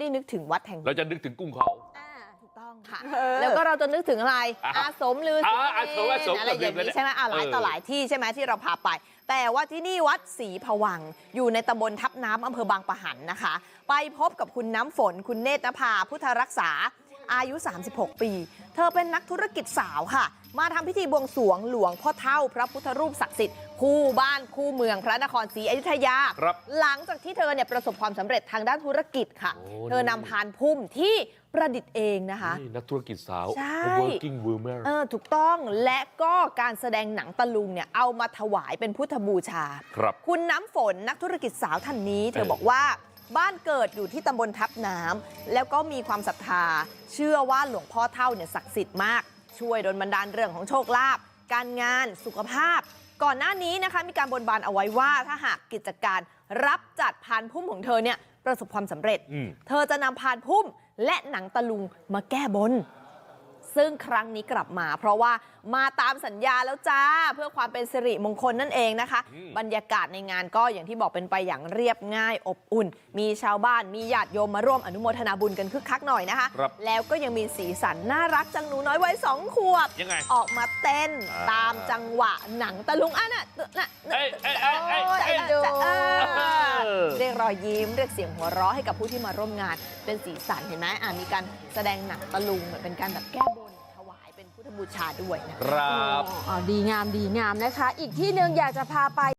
ได้นึกถึงวัดแห่งเรานี้จะนึกถึงกุ้งเขาอ่าถูกต้องค่ะเออแล้วก็เราจะนึกถึงอะไรอะอาสมลือศรีอ่าอาสมอาสมอะไรอย่างแบบนี้นี้ใช่ไหมอ่าหลายเออต่อหลายที่ใช่ไหมที่เราพาไป แต่ว่าที่นี่วัดศรีผวัง อยู่ในตำบลทับน้ำอำเภอบางปะหันนะคะ ไปพบกับคุณน้ำฝนคุณเนตรนภาพุทธรักษา อายุ 36 ปี เธอเป็นนักธุรกิจสาวค่ะ มาทำพิธีบวงสรวงหลวงพ่อเท่า พระพุทธรูปศักดิ์สิทธิ์คู่บ้านคู่เมืองพระนครศรีอยุธยา ครับหลังจากที่เธอเนี่ยประสบความสำเร็จทางด้านธุรกิจค่ะ โอ้ เธอนำพานพุ่มที่ประดิษฐ์เองนะคะ นี่นักธุรกิจสาว ใช่ working woman เออถูกต้องและก็การแสดงหนังตะลุงเนี่ยเอามาถวายเป็นพุทธบูชา ครับ คุณน้ำฝนนักธุรกิจสาวท่านนี้ เธอเออบอกว่า บ้านเกิดอยู่ที่ตำบลทับน้ำแล้วก็มีความศรัทธา เชื่อว่าหลวงพ่อเท่าเนี่ยศักดิ์สิทธิ์มาก ช่วยดลบันดาลเรื่องของโชคลาภการงานสุขภาพ ก่อนหน้านี้นะคะมีการบนบานเอาไว้ว่าถ้าหากกิจการรับจัดพานพุ่มของเธอเนี่ยประสบความสำเร็จอืมเธอจะนำพานพุ่มและหนังตะลุงมาแก้บน ซึ่งครั้งนี้กลับมา เพราะว่ามาตามสัญญาแล้วจ้า เพื่อความเป็นสิริมงคลนั่นเองนะคะอืมบรรยากาศในงานก็อย่างที่บอกเป็นไปอย่างเรียบง่ายอบอุ่น มีชาวบ้านมีญาติโยมมาร่วมอนุโมทนาบุญกันคึกคักหน่อยนะคะครับแล้วก็ยังมีสีสันน่ารักจังหนูน้อยวัยสองขวบยังไงออกมาเต้นอ่าตามจังหวะหนังตะลุงอะน่ะน่ะ อเรียกรอยยิ้มเรียกเสียงหัวเราะให้กับผู้ที่มาร่วมงาน เป็นสีสันเห็นไหมอะมีการแสดงหนังตะลุงเหมือนเป็นการแบบแก้บนถวายเป็นพุทธบูชาด้วยนะคะครับอ๋อดีงามดีงามนะคะ อีกที่หนึ่งอยากจะพาไป